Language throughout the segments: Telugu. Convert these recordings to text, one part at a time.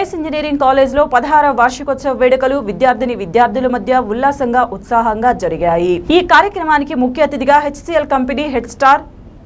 జేఎస్ ఇంజనీరింగ్ కాలేజ్లో పదహార వార్షికోత్సవ వేడుకలు విద్యార్థిని విద్యార్థుల మధ్య ఉల్లాసంగా ఉత్సాహంగా జరిగాయి ఈ కార్యక్రమానికి ముఖ్య అతిథిగా HCL company head star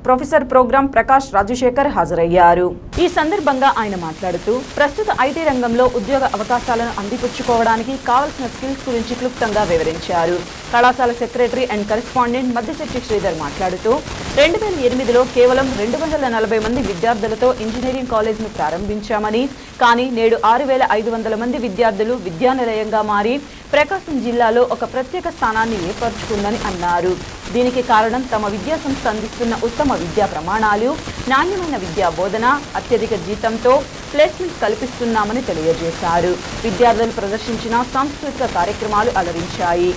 professor programme Prakash Rajasekhar హాజరయ్యారు ఈ సందర్భంగా ఆయన మాట్లాడుతూ ప్రస్తుత ఐటీ రంగంలో ఉద్యోగ అవకాశాలను అందిపుచ్చుకోవడానికి కావలసిన స్కిల్స్ గురించి క్లుప్తంగా వివరించారు కళాశాల secretary and correspondent Madhyashakti Sridhar మాట్లాడుతూ రెండు వేల ఎనిమిదిలో కేవలం రెండు వందల నలభై మంది విద్యార్థులతో ఇంజనీరింగ్ కాలేజ్ను ప్రారంభించామని కానీ నేడు ఆరు వేల ఐదు వందల మంది విద్యార్థులు విద్యానిలయంగా మారి ప్రకాశం జిల్లాలో ఒక ప్రత్యేక స్థానాన్ని ఏర్పరచుకుందని అన్నారు దీనికి కారణం తమ విద్యా సంస్థ అందిస్తున్న ఉత్తమ విద్యా ప్రమాణాలు నాణ్యమైన విద్యా బోధన అత్యధిక జీతంతో ప్లేస్మెంట్ కల్పిస్తున్నామని తెలియజేశారు విద్యార్థులు ప్రదర్శించిన సాంస్కృతిక కార్యక్రమాలు అలరించాయి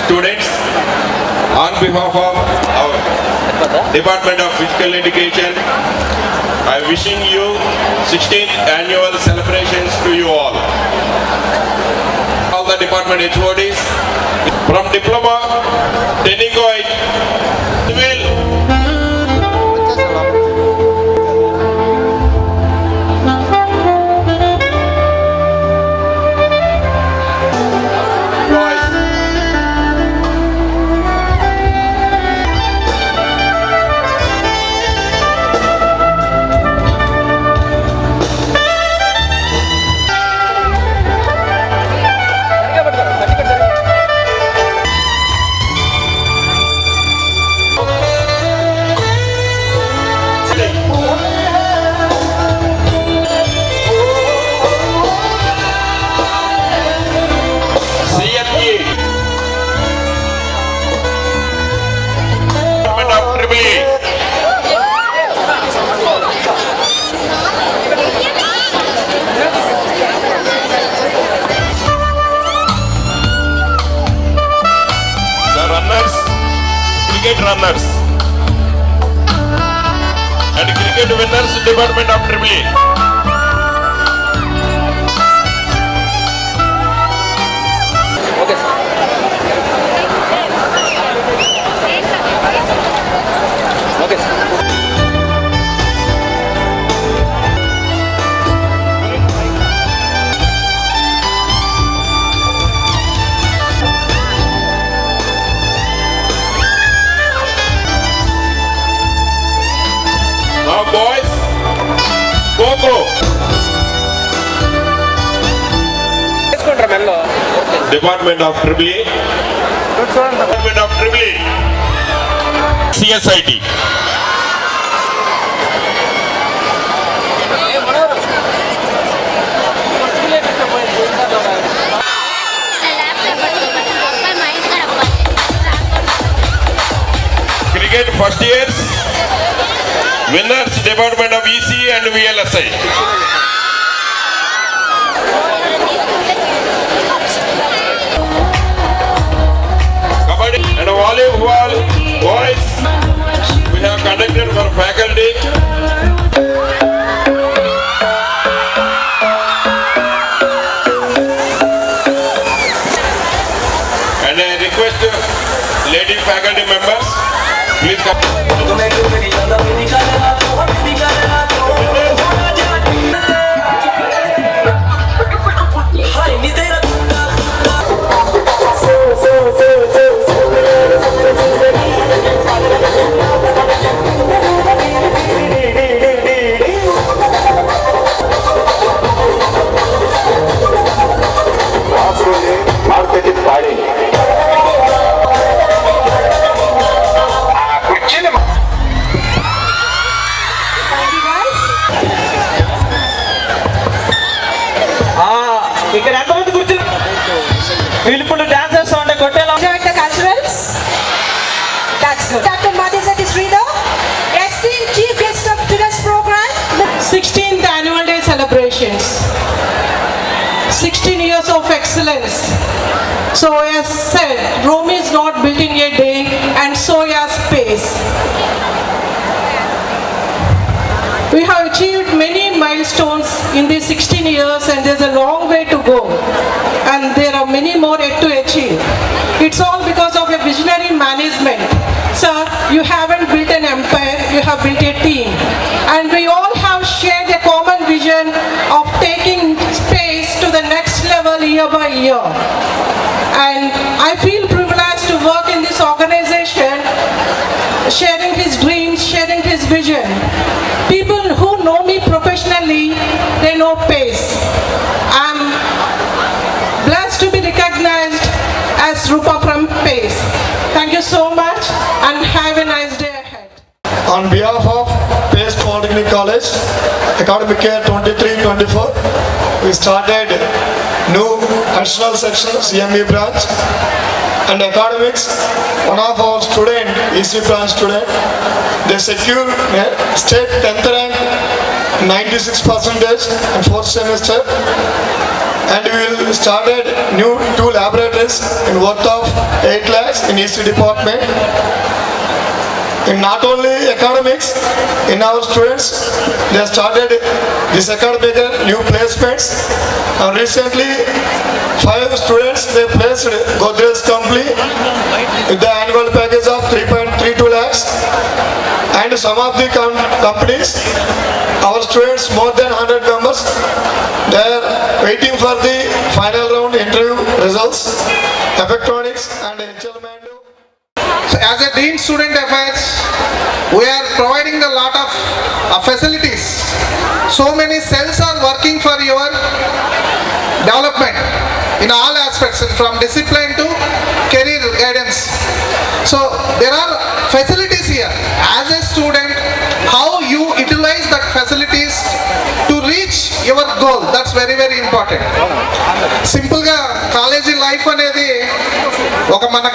students on behalf of department of physical education I wishing you 16th annual celebrations to you all. All the department HODs, From diploma, technical runners and cricket winners department of Triple A. Department of AAA, Department of AAA, CSIT. Cricket first years, winners Department of ECE and VLSI. and a volume wall boys, we have conducted for faculty. And I request lady faculty members, please come. 16 years of excellence. So as said, Rome is not building a day and so is space. We have achieved many milestones in these 16 years and there's a long way to go. And there are many more yet to achieve. It's all because of a visionary management. Sir, you haven't built an empire, you have built a team. And we all have shared a common vision year by year. And I feel privileged to work in this organization, sharing his dreams, sharing his vision. People who know me professionally, they know PACE. I'm blessed to be recognized as Rupa from PACE. Thank you so much and have a nice day ahead. On behalf of College, academic year 23-24, we started new additional section, CME branch, and academics, one of our student, EC branch student, they secured state 10th rank 96 percentage in fourth semester and we will started new two laboratories in worth of 8 lakhs in EC department in not only academics, in our students, they started this academic new placements. And recently, five students they placed Godrej company with the annual package of 3.32 lakhs. And some of the com companies, our students, more than 100 members, they are waiting for the final round interview results, electronics and HLM. as a Dean Student Affairs, we are providing a lot of uh, facilities. So many cells are working for your development in all aspects, from discipline to career guidance. So there are facilities here. As a student, how you utilize that facilities to reach your goal, that's very very important. సింపుల్గా కాలేజీ life అనేది ఒక మన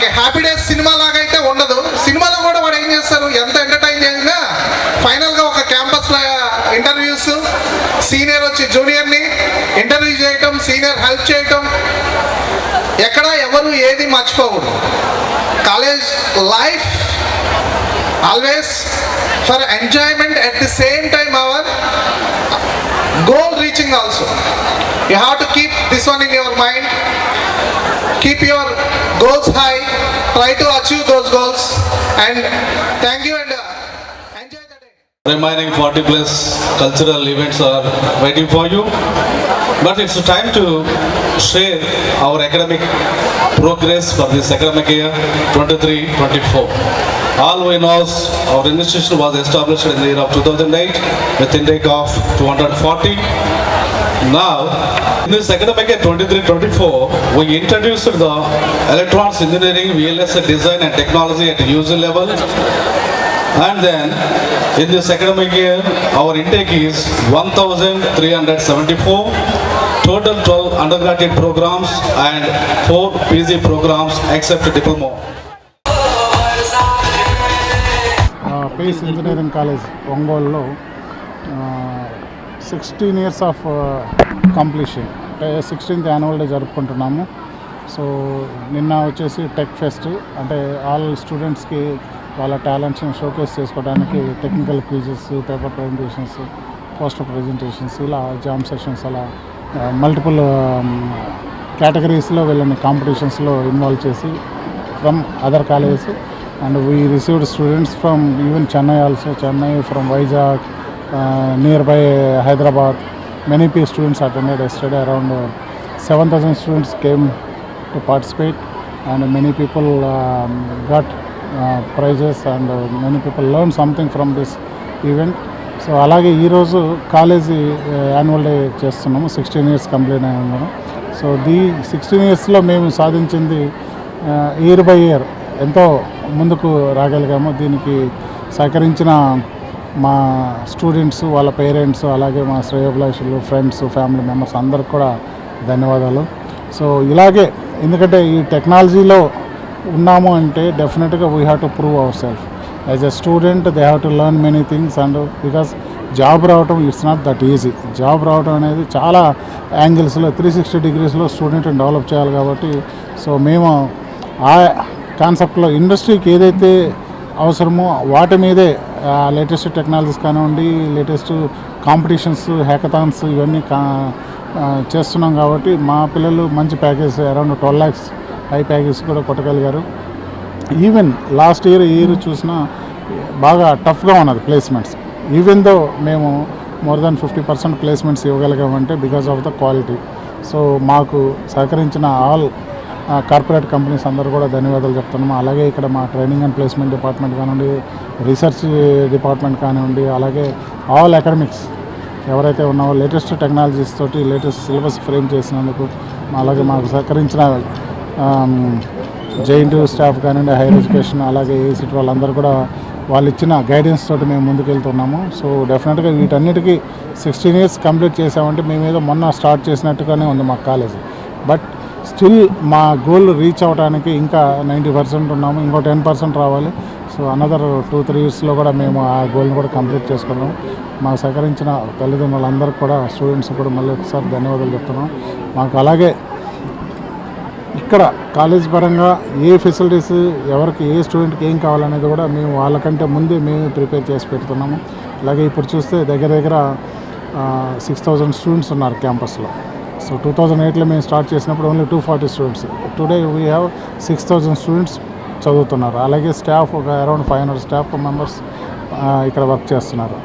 వచ్చి ని ఇంటర్వ్యూ చేయటం సీనియర్ హెల్ప్ చేయటం ఎక్కడ ఎవరు ఏది మర్చిపోకూడదు college life always for enjoyment at the same time our goal reaching also you have to keep this one in your mind keep your goals high try to achieve those goals and thank you and remaining 40 plus cultural events are waiting for you. But it's time to share our academic progress for this academic year 23-24. All we know, our institution was established in the year of 2008 with intake of 240. Now, in this academic year 23-24, we introduced the electronics engineering, VLS design and technology at user level and then in this academic year our intake is one thousand three hundred seventy four total twelve undergraduate programmes and four PG programmes except diploma PES engineering college ఒంగోలులో sixteen years of completion sixteenth annual day జరుపుకుంటున్నాము సో నిన్న వచ్చేసి టెక్ ఫెస్ట్ అంటే ఆల్ స్టూడెంట్స్కి వాళ్ళ టాలెంట్స్ని షోకేస్ చేసుకోవడానికి technical quizzes paper presentations poster presentations ఇలా జామ్ సెషన్స్ అలా మల్టిపుల్ కేటగిరీస్లో వీళ్ళని కాంపిటీషన్స్లో ఇన్వాల్వ్ చేసి from other colleges and we received students from even Chennai also Chennai from Vizag nearby Hyderabad many P students attended yesterday around seven thousand students came to participate and many people got prizes and many people learn something from this event so అలాగే ఈరోజు కాలేజీ యాన్యువల్ డే చేస్తున్నాము సిక్స్టీన్ ఇయర్స్ కంప్లీట్ అయి ఉన్నాము సో దీ సిక్స్టీన్ ఇయర్స్లో మేము సాధించింది ఇయర్ బై ఇయర్ ఎంతో ముందుకు రాగలిగాము దీనికి సహకరించిన మా స్టూడెంట్స్ వాళ్ళ పేరెంట్స్ అలాగే మా శ్రేయోభిలాషులు ఫ్రెండ్స్ ఫ్యామిలీ మెంబర్స్ అందరికి కూడా ధన్యవాదాలు సో ఇలాగే ఎందుకంటే ఈ టెక్నాలజీలో ఉన్నాము అంటే డెఫినెట్గా we have to prove our self as a student they have to learn many things and because job రావటం it's not that easy job రావటం అనేది చాలా యాంగిల్స్లో త్రీ సిక్స్టీ డిగ్రీస్లో స్టూడెంట్ని డెవలప్ చేయాలి కాబట్టి సో మేము ఆ కాన్సెప్ట్లో ఇండస్ట్రీకి ఏదైతే అవసరమో వాటి మీదే లేటెస్ట్ టెక్నాలజీస్ కానివ్వండి లేటెస్ట్ కాంపిటీషన్స్ హ్యాకథాన్స్ ఇవన్నీ చేస్తున్నాం కాబట్టి మా పిల్లలు మంచి package around twelve lakhs high package కూడా కొట్టగలిగారు ఈవెన్ లాస్ట్ ఇయర్ ఇయర్ చూసినా బాగా టఫ్గా ఉన్నది ప్లేస్మెంట్స్ ఈవెన్ దో మేము more than fifty percent placements ఇవ్వగలిగామంటే because of the quality so మాకు సహకరించిన ఆల్ కార్పొరేట్ కంపెనీస్ అందరూ కూడా ధన్యవాదాలు చెప్తున్నాము అలాగే ఇక్కడ మా ట్రైనింగ్ అండ్ ప్లేస్మెంట్ డిపార్ట్మెంట్ కానివ్వండి రీసెర్చ్ డిపార్ట్మెంట్ కానివ్వండి అలాగే ఆల్ అకాడమిక్స్ ఎవరైతే ఉన్నావో లేటెస్ట్ టెక్నాలజీస్ తోటి లేటెస్ట్ సిలబస్ ఫ్రేమ్ చేసినందుకు అలాగే మాకు సహకరించిన జేఎన్టీ స్టాఫ్ కానివ్వండి హైయర్ ఎడ్యుకేషన్ అలాగే ఏసీటీ వాళ్ళందరూ కూడా వాళ్ళు ఇచ్చిన గైడెన్స్ తోటి మేము ముందుకెళ్తున్నాము సో డెఫినెట్గా వీటన్నిటికీ సిక్స్టీన్ ఇయర్స్ కంప్లీట్ చేసామంటే మేము ఏదో మొన్న స్టార్ట్ చేసినట్టుగానే ఉంది మా కాలేజ్ బట్ స్టిల్ మా గోల్ రీచ్ అవడానికి ఇంకా నైంటీ పర్సెంట్ ఉన్నాము ఇంకో టెన్ పర్సెంట్ రావాలి సో అనదర్ టూ త్రీ ఇయర్స్లో కూడా మేము ఆ గోల్ని కూడా కంప్లీట్ చేసుకున్నాము మాకు సహకరించిన తల్లిదండ్రులందరికీ కూడా స్టూడెంట్స్ కూడా మళ్ళీ ఒకసారి ధన్యవాదాలు చెప్తున్నాం మాకు అలాగే ఇక్కడ కాలేజ్ పరంగా ఏ ఫెసిలిటీస్ ఎవరికి ఏ స్టూడెంట్కి ఏం కావాలనేది కూడా మేము వాళ్ళకంటే ముందే మేము ప్రిపేర్ చేసి పెడుతున్నాము అలాగే ఇప్పుడు చూస్తే దగ్గర దగ్గర సిక్స్ థౌజండ్ స్టూడెంట్స్ ఉన్నారు క్యాంపస్లో సో టూ థౌజండ్ ఎయిట్లో మేము స్టార్ట్ చేసినప్పుడు only two forty students today we have six thousand students చదువుతున్నారు అలాగే స్టాఫ్ ఒక around five hundred staff members ఇక్కడ వర్క్ చేస్తున్నారు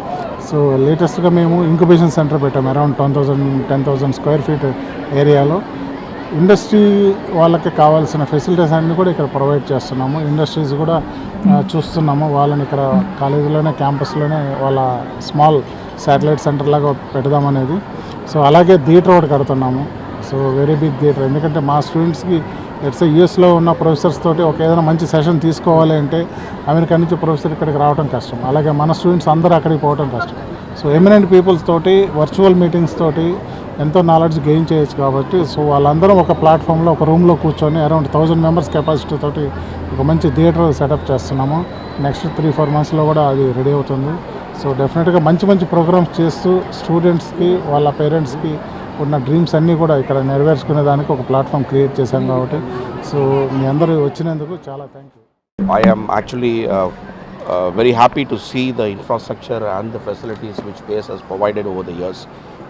సో లేటెస్ట్గా మేము ఇంక్యుబేషన్ సెంటర్ పెట్టాము around ten thousand ten thousand square feet ఏరియాలో ఇండస్ట్రీ వాళ్ళకి కావాల్సిన ఫెసిలిటీస్ అన్నీ కూడా ఇక్కడ ప్రొవైడ్ చేస్తున్నాము ఇండస్ట్రీస్ కూడా చూస్తున్నాము వాళ్ళని ఇక్కడ కాలేజీలోనే క్యాంపస్లోనే వాళ్ళ స్మాల్ శాటిలైట్ సెంటర్ లాగా పెడదామనేది సో అలాగే థియేటర్ ఒకటి కడుతున్నాము సో వెరీ బిగ్ థియేటర్ ఎందుకంటే మా స్టూడెంట్స్కి ఎట్స్ యూఎస్లో ఉన్న ప్రొఫెసర్స్ తోటి ఒక ఏదైనా మంచి సెషన్ తీసుకోవాలి అంటే అమెరికా నుంచి ప్రొఫెసర్ ఇక్కడికి రావడం కష్టం అలాగే మన స్టూడెంట్స్ అందరూ అక్కడికి పోవడం కష్టం సో ఎమినెంట్ పీపుల్స్ తోటి వర్చువల్ మీటింగ్స్ తోటి ఎంతో నాలెడ్జ్ గెయిన్ చేయొచ్చు కాబట్టి సో వాళ్ళందరం ఒక ప్లాట్ఫామ్లో ఒక రూమ్లో కూర్చొని అరౌండ్ థౌజండ్ మెంబర్స్ కెపాసిటీ తోటి ఒక మంచి థియేటర్ సెటప్ చేస్తున్నాము నెక్స్ట్ త్రీ ఫోర్ మంత్స్లో కూడా అది రెడీ అవుతుంది సో డెఫినెట్గా మంచి మంచి ప్రోగ్రామ్స్ చేస్తూ స్టూడెంట్స్కి వాళ్ళ పేరెంట్స్కి ఉన్న డ్రీమ్స్ అన్నీ కూడా ఇక్కడ నెరవేర్చుకునే దానికి ఒక ప్లాట్ఫామ్ క్రియేట్ చేశాం కాబట్టి సో మీ అందరూ వచ్చినందుకు చాలా thank you I actually very happy to see the infrastructure and the facilities which place has provided over the years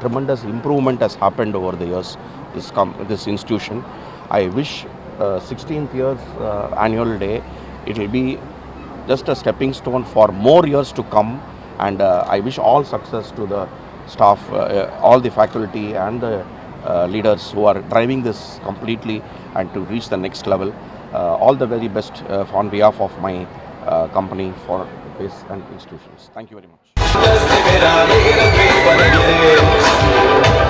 tremendous improvement has happened over the years, this, this institution. I wish uh, 16th year's uh, annual day, it will be just a stepping stone for more years to come. And uh, I wish all success to the staff, uh, uh, all the faculty and the uh, leaders who are driving this completely and to reach the next level. Uh, all the very best uh, on behalf of my uh, company for this and institutions. Thank you very much.